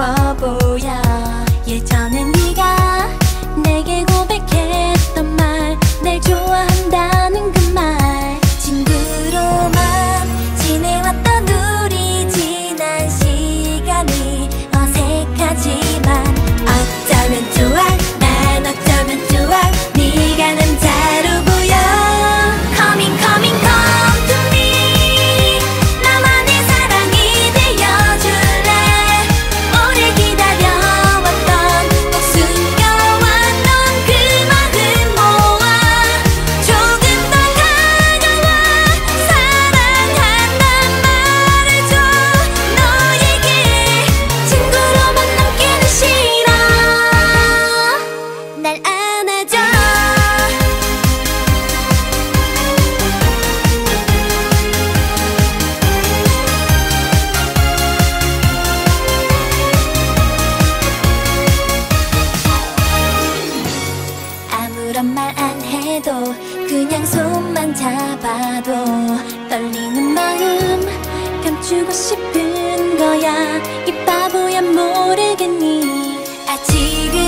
bubble. 안하 죠, 아무런 말 안 해도 그냥 손만 잡아도 떨리는 마음 감추고 싶은 거야. 이 바보야 모르겠니? 아직